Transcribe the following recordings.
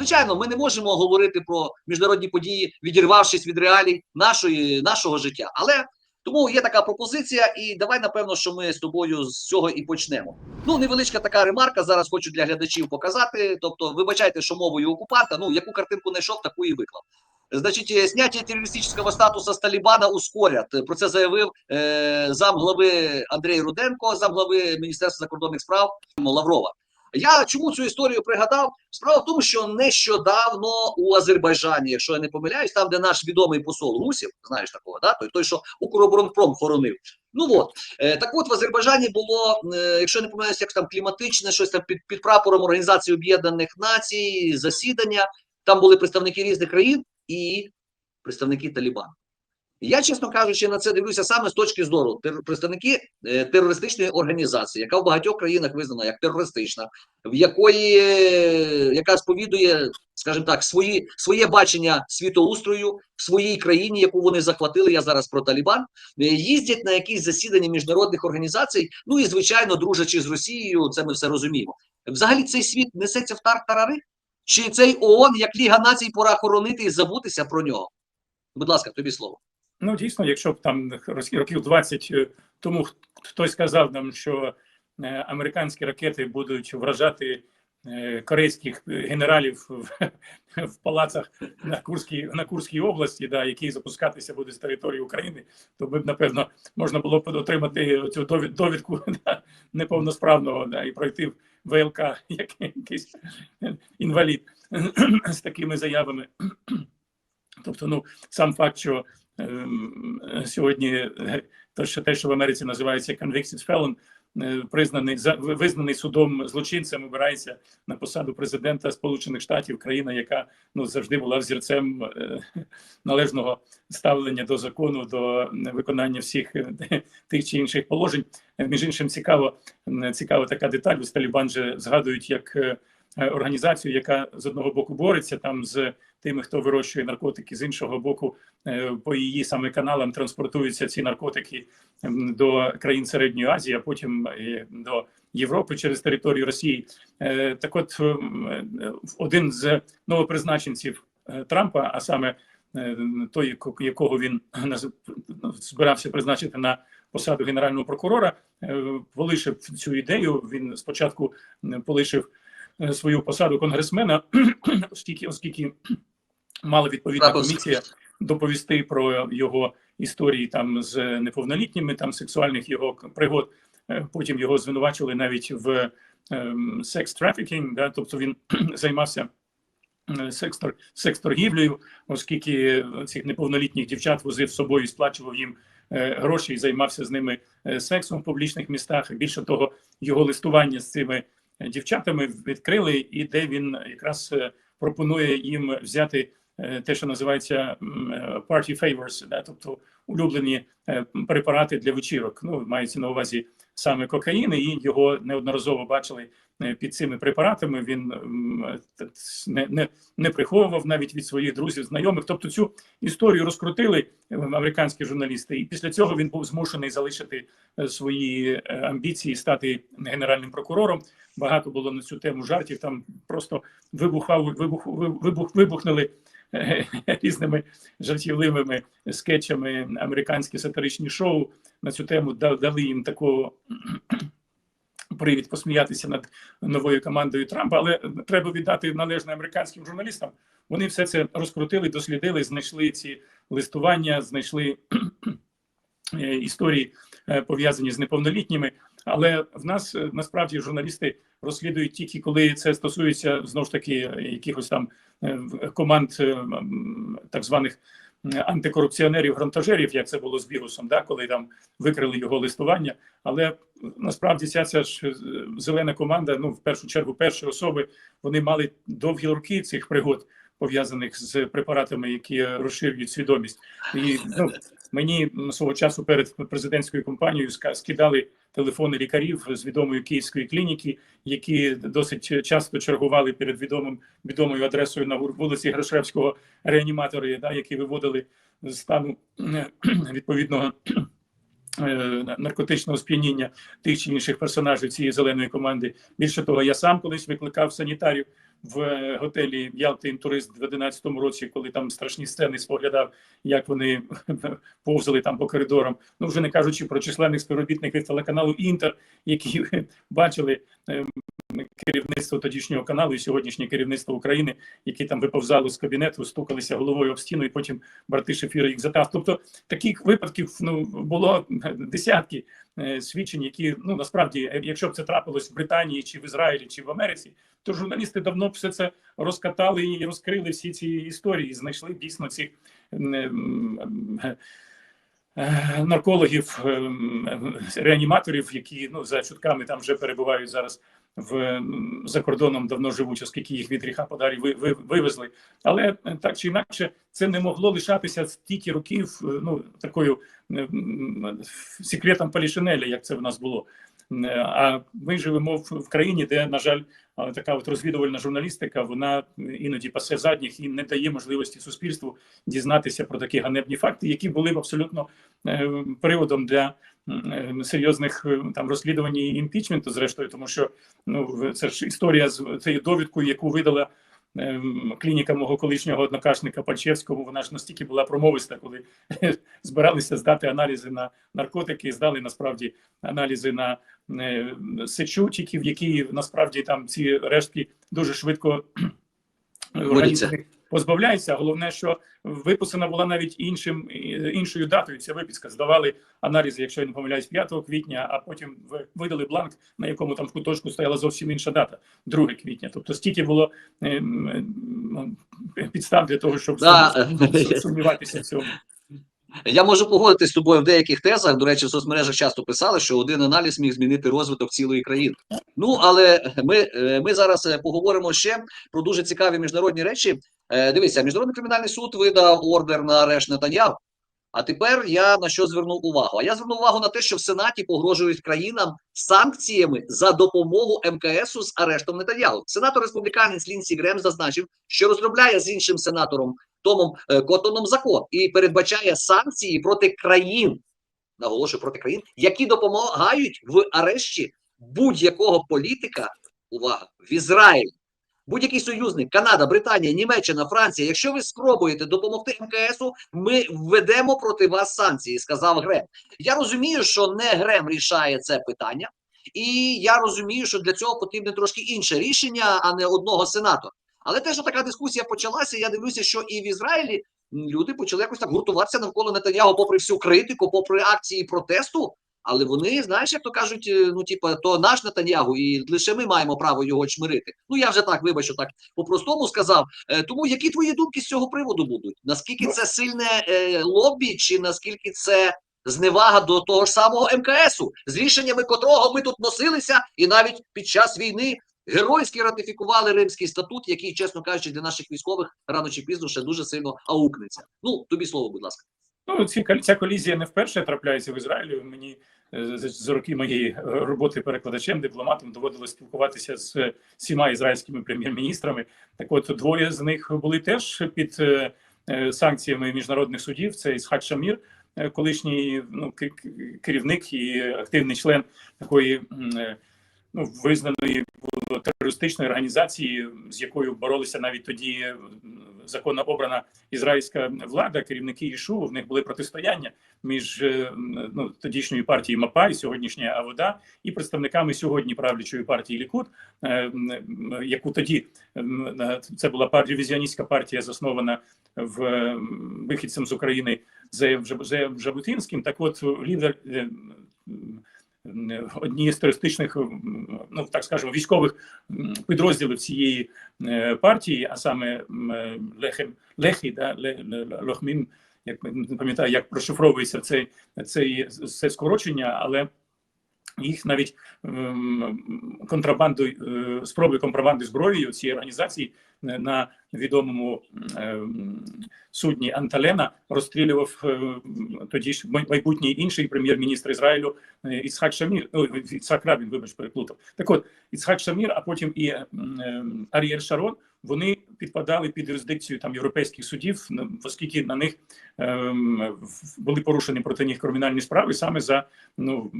звичайно, ми не можемо говорити про міжнародні події, відірвавшись від реалій нашої нашого життя. Але тому є така пропозиція, і давай напевно, що ми з тобою з цього і почнемо. Ну, невеличка така ремарка. Зараз хочу для глядачів показати. Тобто, вибачайте, що мовою окупанта. Ну яку картинку знайшов, таку і виклав. Значить, е, зняття терористичного статусу з Талібана ускорять. Про це заявив е, замглави Андрій Руденко, замглави Міністерства закордонних справ Лаврова. Я чому цю історію пригадав? Справа в тому, що нещодавно у Азербайджані, якщо я не помиляюсь, там, де наш відомий посол Русів, знаєш такого, да? той, той що Укроборонпром хоронив. Ну от е, так, от в Азербайджані було, е, якщо не помиляюсь, як там кліматичне, щось там під, під прапором Організації Об'єднаних Націй, засідання. Там були представники різних країн і представники Талібану. Я, чесно кажучи, на це дивлюся саме з точки зору представники е, терористичної організації, яка в багатьох країнах визнана як терористична, в якої е, яка сповідує, скажімо так, свої своє бачення світоустрою в своїй країні, яку вони захватили. Я зараз про Талібан, е, їздять на якісь засідання міжнародних організацій. Ну і звичайно, дружачи з Росією, це ми все розуміємо. Взагалі, цей світ несеться в тартарари? Чи цей ООН, як Ліга націй, пора хоронити і забутися про нього? Будь ласка, тобі слово. Ну, дійсно, якщо б там років 20 е, тому хтось сказав нам, що е, американські ракети будуть вражати е, корейських генералів в, в палацах на Курській на Курській області, да, які запускатися будуть з території України, то би напевно можна було б отримати цю довідку да, неповносправного да, і пройти в ВЛК як якийсь інвалід з такими заявами. Тобто, ну сам факт, що сьогодні то, що те, що в Америці називається convicted felon, е, признаний визнаний судом злочинцем, обирається на посаду президента Сполучених Штатів, країна, яка ну завжди була взірцем е, належного ставлення до закону, до виконання всіх е, тих чи інших положень. Між іншим, цікаво цікава така деталь. Ось Талібан же згадують як організацію, яка з одного боку бореться там з тими, хто вирощує наркотики, з іншого боку, е, по її саме каналам транспортуються ці наркотики до країн середньої Азії, а потім до Європи через територію Росії. Е, так, от е, один з новопризначенців Трампа, а саме той, якого він збирався призначити на посаду генерального прокурора, полишив цю ідею. Він спочатку полишив свою посаду конгресмена, оскільки оскільки мала відповідна комісія доповісти про його історії там з неповнолітніми, там сексуальних його пригод. Е, потім його звинувачили навіть в ем, секс трафікінг, да, тобто він займався е, секстор, секс-торгівлею, оскільки цих неповнолітніх дівчат возив з собою і сплачував їм е, гроші і займався з ними сексом в публічних містах. Більше того, його листування з цими дівчатами відкрили, і де він якраз пропонує їм взяти Е, те, що називається е, party favors, да, тобто улюблені е, препарати для вечірок. Ну мається на увазі саме кокаїн, і його неодноразово бачили під цими препаратами. Він не не, не приховував навіть від своїх друзів, знайомих. Тобто цю історію розкрутили американські журналісти, і після цього він був змушений залишити свої амбіції, стати генеральним прокурором. Багато було на цю тему жартів. Там просто вибухав, вибух, вибух, вибухнули різними жартівливими скетчами американські сатиричні шоу на цю тему дали їм таку привід посміятися над новою командою Трампа. Але треба віддати належне американським журналістам. Вони все це розкрутили, дослідили, знайшли ці листування, знайшли е, історії е, пов'язані з неповнолітніми. Але в нас е, насправді журналісти розслідують тільки коли це стосується знову ж таки якихось там е, команд е, так званих антикорупціонерів грантажерів, як це було з вірусом, да коли там викрили його листування. Але насправді ця ця ж зелена команда, ну в першу чергу, перші особи вони мали довгі роки цих пригод пов'язаних з препаратами, які розширюють свідомість, і ну мені свого часу перед президентською кампанією скидали телефони лікарів з відомої київської клініки, які досить часто чергували перед відомим відомою адресою на вулиці Грошевського реаніматори, да, які виводили з стану відповідного. Е, наркотичного сп'яніння тих чи інших персонажів цієї зеленої команди. Більше того, я сам колись викликав санітарів в готелі Ялти інтурист в 11 році, коли там страшні сцени споглядав, як вони повзали там по коридорам. Ну вже не кажучи про численних співробітників телеканалу Інтер, які бачили ем, керівництво тодішнього каналу і сьогоднішнє керівництво України, які там виповзали з кабінету, стукалися головою об стіну, і потім брати Шефіра їх затав. Тобто таких випадків ну було десятки е, свідчень, які ну насправді, е, якщо б це трапилось в Британії чи в Ізраїлі, чи в Америці, то журналісти давно б все це розкатали і розкрили всі ці історії, і знайшли дійсно е, е, наркологів, ем, реаніматорів, які ну за чутками там вже перебувають зараз в за кордоном, давно живуть, оскільки їх від гріха подалі ви, ви, вивезли. Але е, так чи інакше, це не могло лишатися стільки років, е, ну такою секретом Полішинеля, як це в нас було. Е, А ми живемо в, країні, де, на жаль, така от розвідувальна журналістика, вона іноді пасе задніх і не дає можливості суспільству дізнатися про такі ганебні факти, які були б абсолютно приводом для серйозних е, там розслідувань і імпічменту, зрештою, тому що ну це ж історія з цією довідкою, яку видала. ем, Клініка мого колишнього однокашника Пальчевського, вона ж настільки була промовиста, коли збиралися здати аналізи на наркотики, здали насправді аналізи на е, сечу, тільки в якій насправді там ці рештки дуже швидко організм позбавляється. Головне, що виписана була навіть іншим е, іншою датою. Ця виписка здавали аналізи, якщо я не помиляюсь, 5 квітня, а потім ви- видали бланк, на якому там в куточку стояла зовсім інша дата, 2 квітня. Тобто стільки було е, м, е, м, підстав для того, щоб Да. сумніватися в цьому. Я можу погодитись з тобою в деяких тезах. До речі, в соцмережах часто писали, що один аналіз міг змінити розвиток цілої країни. Ну але ми, е, ми зараз е, поговоримо ще про дуже цікаві міжнародні речі. Е, Дивися, міжнародний кримінальний суд видав ордер на арешт Нетаньяху. А тепер я на що звернув увагу? А я звернув увагу на те, що в Сенаті погрожують країнам санкціями за допомогу МКСу з арештом Нетаньяху. Сенатор республіканець Лінсі Грем зазначив, що розробляє з іншим сенатором Томом е, Котоном закон і передбачає санкції проти країн, наголошую проти країн, які допомагають в арешті будь-якого політика. Увага в Ізраїлі. Будь-який союзник, Канада, Британія, Німеччина, Франція. Якщо ви спробуєте допомогти МКСу, ми введемо проти вас санкції, сказав Грем. Я розумію, що не Грем рішає це питання, і я розумію, що для цього потрібне трошки інше рішення, а не одного сенатора. Але те, що така дискусія почалася, я дивлюся, що і в Ізраїлі люди почали якось так гуртуватися навколо Нетаньяго, попри всю критику, попри акції протесту. Але вони, знаєш, як то кажуть, е, ну типа, то наш Нетаньягу, і лише ми маємо право його чмирити. Ну я вже так вибачу, так по-простому сказав. Е, тому які твої думки з цього приводу будуть? Наскільки це сильне е, лобі, чи наскільки це зневага до того ж самого МКСу, з рішеннями котрого ми тут носилися, і навіть під час війни геройськи ратифікували Римський статут, який, чесно кажучи, для наших військових рано чи пізно ще дуже сильно аукнеться. Ну тобі слово, будь ласка. Ну, ці, ця колізія не вперше трапляється в Ізраїлі. Мені е, за, роки моєї роботи перекладачем, дипломатом доводилось спілкуватися з е, всіма ізраїльськими прем'єр-міністрами. Так от двоє з них були теж під е, санкціями міжнародних судів. Це Ісхак Шамір, колишній ну, керівник і активний член такої ну, визнаної терористичної організації, з якою боролися навіть тоді е, законно обрана ізраїльська влада, керівники ІШУ, в них були протистояння між е, ну, тодішньою партією МАПА і сьогоднішня АВОДА і представниками сьогодні правлячої партії Лікуд, е, яку тоді це була ревізіоністська партія, заснована в вихідцем з України Зеєм Жаб- Зеєм Жаботинським. Так от лідер. М, Однієї з терористичних, ну так скажемо, військових підрозділів цієї е, партії, а саме е, Лехем Лехі, да, Лохмін, як не пам'ятаю, як прошифровується цей, цей це скорочення, але їх навіть ем, контрабандою, е, спроби контрабанди зброєю цієї організації на відомому е, судні Анталена розстрілював е, тоді ж май- майбутній інший прем'єр-міністр Ізраїлю е, Іцхак Шамір. Ну, Іцхак Рабін, вибач, переплутав. Так от, Іцхак Шамір, а потім і е, Аріель Шарон, вони підпадали під юрисдикцію там європейських судів, оскільки на них ем, були порушені проти них кримінальні справи саме за ну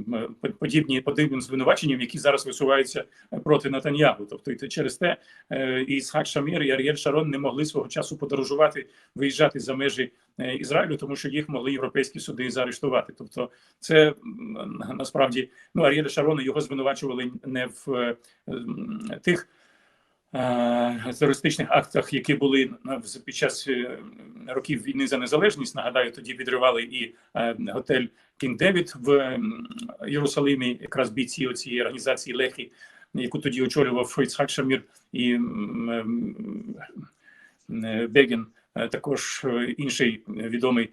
подібні подібним звинуваченням, які зараз висуваються проти Натаньягу. Тобто, через те е, і Ісхак Шамір і Аріель Шарон не могли свого часу подорожувати, виїжджати за межі е, Ізраїлю, тому що їх могли європейські суди заарештувати. Тобто, це насправді ну Аріеля Шарона його звинувачували не в е, тих. е, Терористичних актах, які були під час років війни за незалежність, нагадаю, тоді відривали і готель Кінг Девід в Єрусалимі, якраз бійці цієї організації Лехі, яку тоді очолював Іцхак Шамір і е, Бегін, е, також е, інший відомий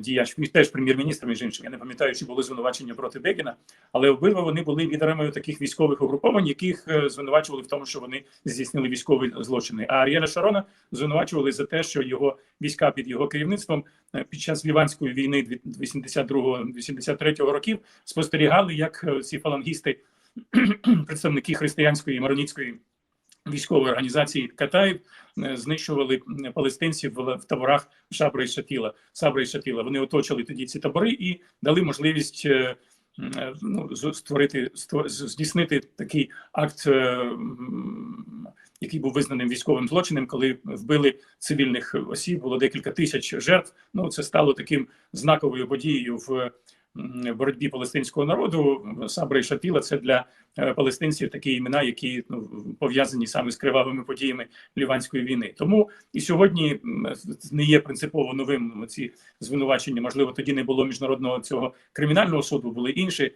діяч, теж прем'єр-міністр, між іншим. Я не пам'ятаю, чи були звинувачення проти Бегіна, але обидва вони були лідерами таких військових угруповань, яких звинувачували в тому, що вони здійснили військові злочини. А Аріеля Шарона звинувачували за те, що його війська під його керівництвом під час Ліванської війни 82-83 років спостерігали, як ці фалангісти, представники християнської мароніцької військової організації Катаїв е, знищували палестинців в, таборах Шабра і Шатіла. Сабра і Шатіла. Вони оточили тоді ці табори і дали можливість. е, е, Ну, створити ство- здійснити такий акт, який був визнаним військовим злочином, коли вбили цивільних осіб, було декілька тисяч жертв. Ну це стало таким знаковою подією в боротьбі палестинського народу. Сабра і Шатіла це для е, палестинців такі імена, які ну, пов'язані саме з кривавими подіями Ліванської війни. Тому і сьогодні не є принципово новим ці звинувачення. Можливо, тоді не було міжнародного цього кримінального суду, були інші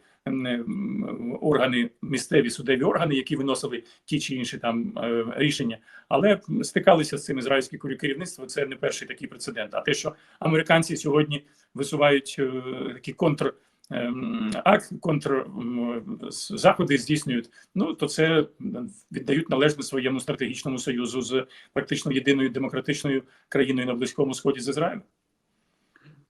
органи, місцеві судові органи, які виносили ті чи інші там е, рішення, але стикалися з цим ізраїльське керівництво. Це не перший такий прецедент. А те, що американці сьогодні висувають е, такі контр. ем, Акт контр здійснюють. Ну то це віддають належне своєму стратегічному союзу з практично єдиною демократичною країною на близькому сході з Ізраїлем.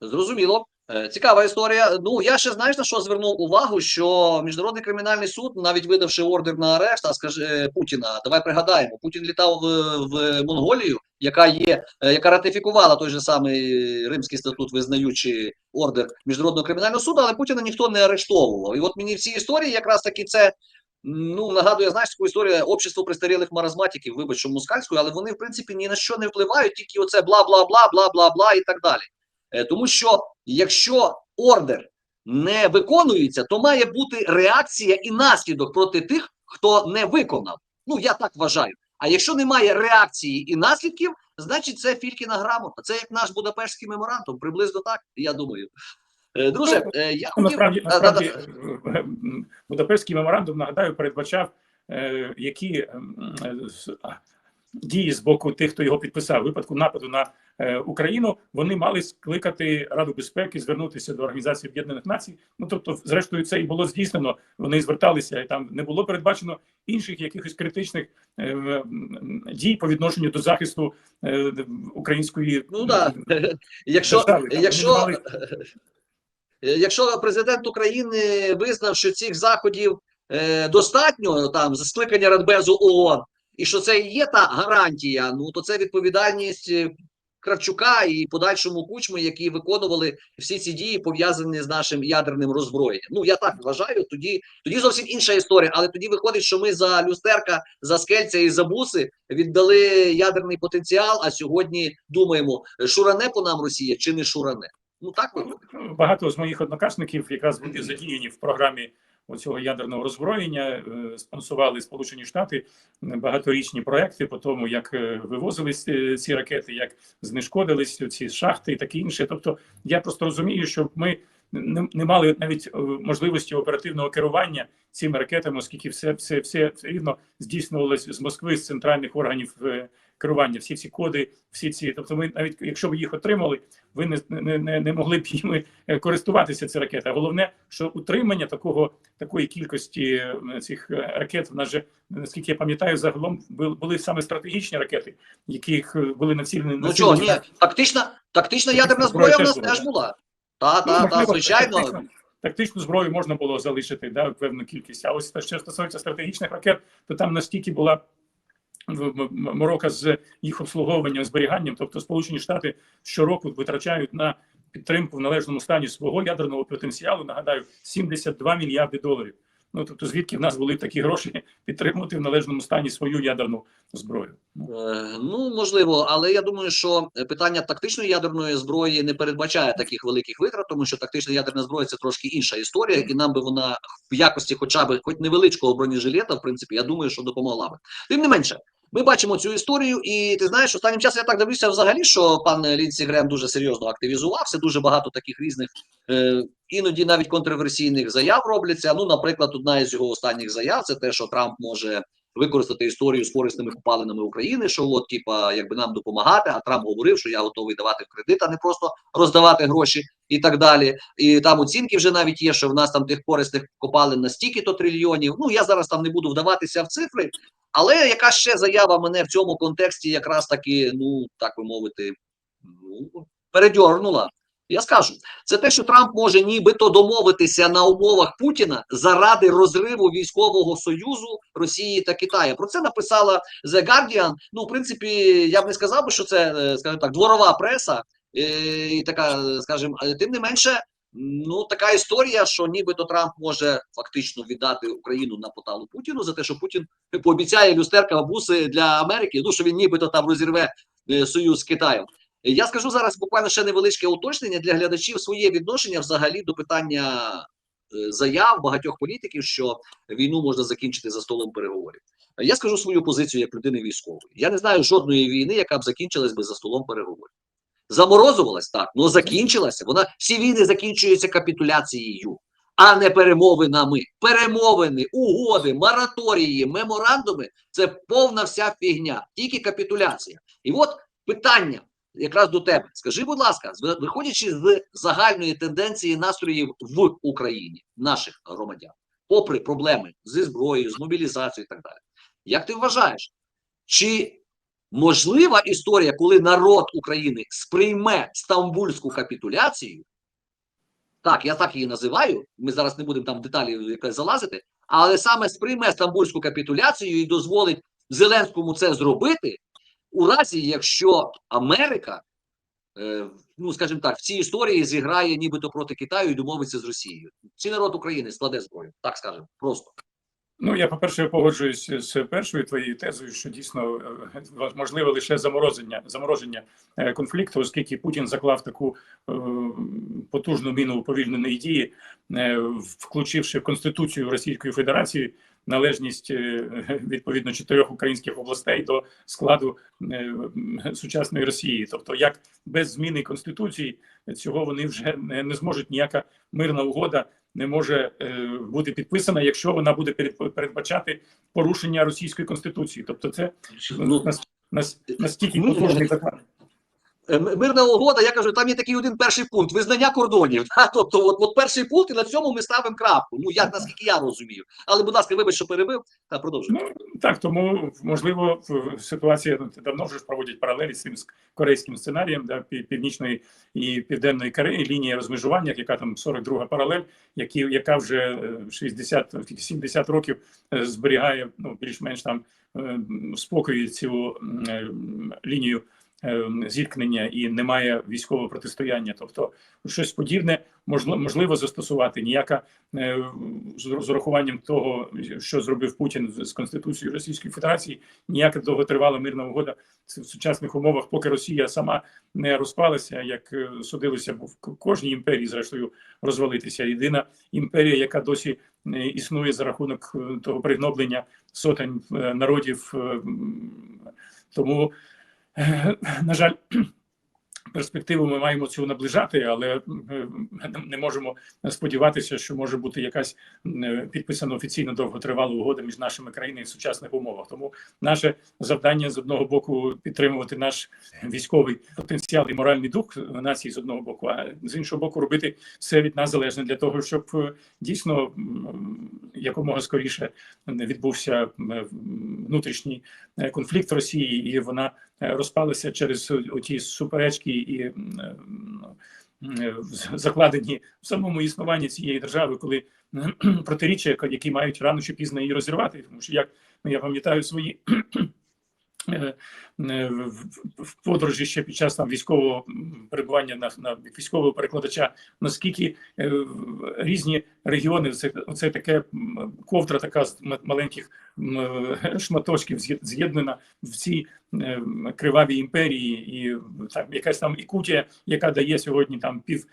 Зрозуміло. Е, Цікава історія. Ну я ще знаєш на що звернув увагу, що міжнародний кримінальний суд, навіть видавши ордер на арешт, а скаже Путіна, давай пригадаємо, Путін літав в, Монголію, яка є, е, яка ратифікувала той же самий Римський статут, визнаючи ордер міжнародного кримінального суду, але Путіна ніхто не арештовував. І от мені в цій історії якраз таки це. Ну, нагадує, знаєш, таку історію общество престарілих маразматиків, вибач, що москальською, але вони, в принципі, ні на що не впливають, тільки оце бла-бла-бла, бла-бла-бла і так далі. Е, Тому що якщо ордер не виконується, то має бути реакція і наслідок проти тих, хто не виконав. Ну я так вважаю. А якщо немає реакції і наслідків, значить це Фількіна грамота. Це як наш Будапештський меморандум, приблизно так, я думаю. Е, Друже, е, я Ну, хотів насправді, насправді е, е, Будапештський меморандум нагадаю передбачав, які дії з боку тих, хто його підписав, випадку нападу на е, Україну, вони мали скликати Раду безпеки, звернутися до Організації Об'єднаних Націй. Ну тобто, зрештою, це і було здійснено. Вони зверталися, і там не було передбачено інших якихось критичних е, дій по відношенню до захисту е, української Ну да. Якщо, держави. Там якщо, мали- Е, Якщо президент України визнав, що цих заходів е, достатньо там за скликання Радбезу ООН, і що це і є та гарантія, ну то це відповідальність е, Кравчука і подальшому кучми, які виконували всі ці дії, пов'язані з нашим ядерним роззброєнням. Ну я так вважаю. Тоді тоді зовсім інша історія. Але тоді виходить, що ми за люстерка, за скельця і за буси віддали ядерний потенціал. А сьогодні думаємо, шуране по нам Росія чи не шуране. Ну так виходить. багато з моїх однокашників якраз були задіяні в програмі оцього ядерного роззброєння, е, спонсували Сполучені Штати багаторічні проекти по тому, як е, вивозились е, ці ракети, як знешкодились ці шахти і таке інше. Тобто, я просто розумію, що ми не, не мали навіть можливості оперативного керування цими ракетами, оскільки все, все, все, рівно здійснювалось з Москви, з центральних органів керування. Всі ці коди, всі ці, тобто, ми навіть якщо б їх отримали, ви не, не, не, не могли б їми е, користуватися ці ракети. А головне, що утримання такого такої кількості е, цих е, ракет в нас же, наскільки я пам'ятаю, загалом були, були саме стратегічні ракети, яких були націлені Ну чого, ні, тактична, тактична ядерна зброя в нас теж була. Та, Ну, та, та, звичайно. Тактичну, тактичну зброю можна було залишити да, певну кількість. А ось що стосується стратегічних ракет, то там настільки була морока з їх обслуговуванням, зберіганням. Тобто Сполучені Штати щороку витрачають на підтримку в належному стані свого ядерного потенціалу. Нагадаю, 72 мільярди доларів. Ну тобто, звідки в нас були такі гроші підтримувати в належному стані свою ядерну зброю? Ну, Е, Ну, можливо, але я думаю, що питання тактичної ядерної зброї не передбачає таких великих витрат, тому що тактична ядерна зброя це трошки інша історія, і нам би вона в якості, хоча б хоч невеличкого бронежилета, в принципі, я думаю, що допомогла би. Тим не менше, ми бачимо цю історію, і ти знаєш, останнім часом я так дивлюся взагалі, що пан Лінсі Грем дуже серйозно активізувався. Дуже багато таких різних, е, іноді навіть контроверсійних заяв робляться. Ну, наприклад, одна із його останніх заяв це те, що Трамп може використати історію з корисними копалинами України, що от, типа, якби нам допомагати. А Трамп говорив, що я готовий давати в кредит, а не просто роздавати гроші і так далі. І там оцінки вже навіть є, що в нас там тих корисних копалин на стільки-то трильйонів. Ну я зараз там не буду вдаватися в цифри, але яка ще заява мене в цьому контексті якраз таки, ну так би мовити, ну передьорнула. Я скажу, це те, що Трамп може нібито домовитися на умовах Путіна заради розриву військового союзу Росії та Китаю. Про це написала The Guardian. Ну, в принципі, я б не сказав би, що це, е, скажімо так, дворова преса, е, і така, скажімо, тим не менше, ну така історія, що нібито Трамп може фактично віддати Україну на поталу Путіну за те, що Путін пообіцяє люстерка буси для Америки. Ну що він нібито там розірве е, союз з Китаєм. Я скажу зараз буквально ще невеличке уточнення для глядачів своє відношення взагалі до питання е, заяв багатьох політиків, що війну можна закінчити за столом переговорів. Я скажу свою позицію як людини військової. Я не знаю жодної війни, яка б закінчилась би за столом переговорів. Заморозувалась так, але закінчилася. Вона всі війни закінчуються капітуляцією, а не перемовинами. Перемовини, угоди, мораторії, меморандуми це повна вся фігня, тільки капітуляція. І от питання якраз до тебе. Скажи, будь ласка, виходячи з загальної тенденції настроїв в Україні, наших громадян, попри проблеми зі зброєю, з мобілізацією і так далі, як ти вважаєш, чи можлива історія, коли народ України сприйме стамбульську капітуляцію? Так, я так її називаю. Ми зараз не будемо там деталі залазити, але саме сприйме стамбульську капітуляцію і дозволить Зеленському це зробити, у разі, якщо Америка, е, ну скажімо так, в цій історії зіграє нібито проти Китаю і домовиться з Росією. Чи народ України складе зброю? Так скажемо, просто. Ну, я, по-перше, погоджуюсь з першою твоєю тезою, що дійсно е, можливе лише замороження е, конфлікту, оскільки Путін заклав таку е, потужну міну уповільненої дії, включивши в Конституцію Російської Федерації належність е, відповідно чотирьох українських областей до складу е, сучасної Росії. Тобто, як без зміни Конституції цього вони вже не, не зможуть ніяка мирна угода не може е, бути підписана, якщо вона буде перед- передбачати порушення російської конституції. Тобто, це Ну, нас, нас, настільки ну, потужний заклад. Е, Мирна угода, я кажу, там є такий один перший пункт визнання кордонів. Да? Тобто, от, от перший пункт, і на цьому ми ставимо крапку. Ну, як наскільки я розумію. Але, будь ласка, вибач, що перебив, та продовжуй. Ну так, тому можливо в- ситуація ну, давно вже ж проводять паралелі з цим корейським сценарієм, да, пі- північної і південної Кореї, лінія розмежування, яка там 42 паралель, які, яка вже е, 60 70 років е, зберігає ну більш-менш там е, спокою цю е, лінію е, зіткнення і немає військового протистояння. Тобто щось подібне можливо, можливо застосувати. Ніяка е, з урахуванням того, що зробив Путін з Конституцією Російської Федерації, ніяка довготривала мирна угода в сучасних умовах, поки Росія сама не розпалася, як е, судилося в кожній імперії, зрештою розвалитися. Єдина імперія, яка досі е, існує за рахунок того пригноблення сотень народів. Тому, на жаль, перспективу ми маємо цього наближати, але е, не можемо сподіватися, що може бути якась е, підписана офіційно довготривала угода між нашими країнами в сучасних умовах. Тому наше завдання з одного боку підтримувати наш військовий потенціал і моральний дух нації з одного боку, а з іншого боку, робити все від нас залежне для того, щоб е, дійсно якомога скоріше відбувся внутрішній конфлікт Росії, і вона е, розпалася через ті суперечки і е, е, закладені в самому існуванні цієї держави, коли протиріччя, які мають рано чи пізно її розірвати, тому що як ну, я пам'ятаю свої. Е, в- подорожі ще під час там військового перебування на, на військового перекладача, наскільки е, різні регіони, це, це таке ковдра, така з маленьких е, шматочків з'єд- з'єднана в цій кривавій імперії, і там якась там ікутія, яка дає сьогодні там пів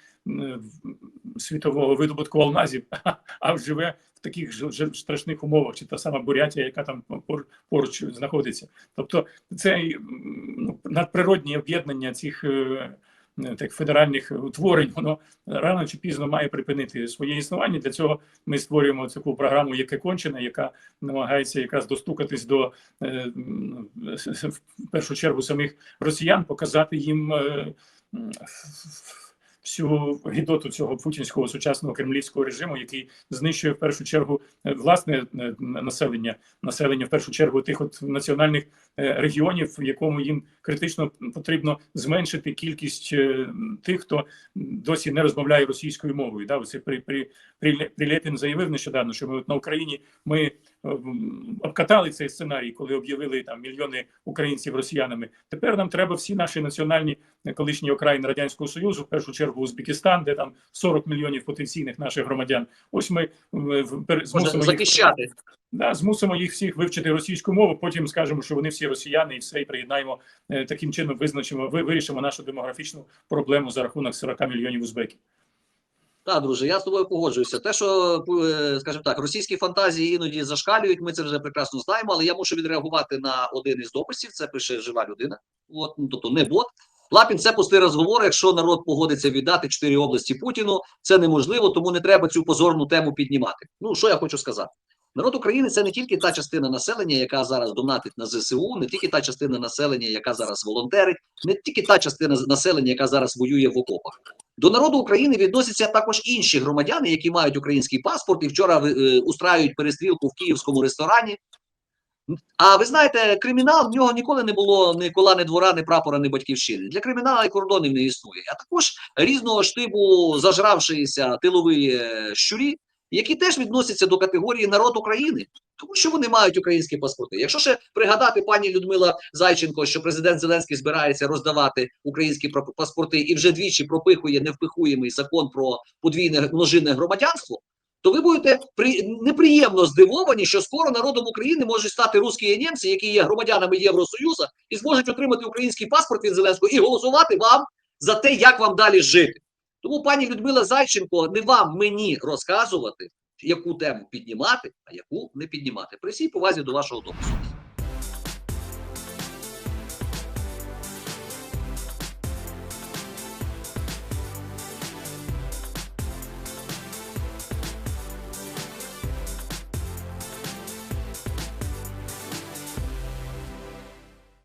світового видобутку алмазів, а живе таких ж, страшних умовах, чи та сама Бурятія, яка там пор- поруч знаходиться. Тобто це ну, надприродні об'єднання цих е, е, так, федеральних утворень, воно рано чи пізно має припинити своє існування. Для цього ми створюємо таку програму, яке кончена, яка намагається якраз достукатись до е, в першу чергу самих росіян, показати їм. Всю гідоту цього путінського сучасного кремлівського режиму, який знищує в першу чергу е, власне е, населення, населення в першу чергу тих от національних е, регіонів, в якому їм критично потрібно зменшити кількість тих, хто досі не розмовляє російською мовою. Да, оце при, при, при, Прилєпін заявив нещодавно, що ми от на Україні ми обкатали цей сценарій, коли об'явили там мільйони українців росіянами. Тепер нам треба всі наші національні е, колишні окраїни радянського союзу, в першу чергу Узбекистан, де там 40 мільйонів потенційних наших громадян. Ось ми е, змусимо їх. Да, змусимо їх всіх вивчити російську мову. Потім скажемо, що вони всі росіяни, і все і приєднаємо е, таким чином. Визначимо, ви вирішимо нашу демографічну проблему за рахунок 40 мільйонів узбеків. Так, друже, я з тобою погоджуюся. Те, що, е, скажімо так, російські фантазії іноді зашкалюють, ми це вже прекрасно знаємо, але я мушу відреагувати на один із дописів. Це пише жива людина. От, ну, тобто не бот. Лапін це пустий розговор. Якщо народ погодиться віддати чотири області Путіну, це неможливо, тому не треба цю позорну тему піднімати. Ну що я хочу сказати? Народ України це не тільки та частина населення, яка зараз донатить на ЗСУ, не тільки та частина населення, яка зараз волонтерить, не тільки та частина населення, яка зараз воює в окопах. До народу України відносяться також інші громадяни, які мають український паспорт і вчора е, устраюють перестрілку в київському ресторані. А ви знаєте, кримінал в нього ніколи не було ні кола, ні двора, ні прапора, ні батьківщини. Для кримінала і кордонів не існує. А також різного штибу зажравшися тилові е, щурі, які теж відносяться до категорії народ України, тому що вони мають українські паспорти. Якщо ще пригадати пані Людмила Зайченко, що президент Зеленський збирається роздавати українські паспорти і вже двічі пропихує невпихуємий закон про подвійне множинне громадянство, то ви будете при неприємно здивовані, що скоро народом України можуть стати русські і німці, які є громадянами Євросоюзу, і зможуть отримати український паспорт від Зеленського і голосувати вам за те, як вам далі жити. Тому, пані Людмила Зайченко, не вам мені розказувати, яку тему піднімати, а яку не піднімати. При всій повазі до вашого допису.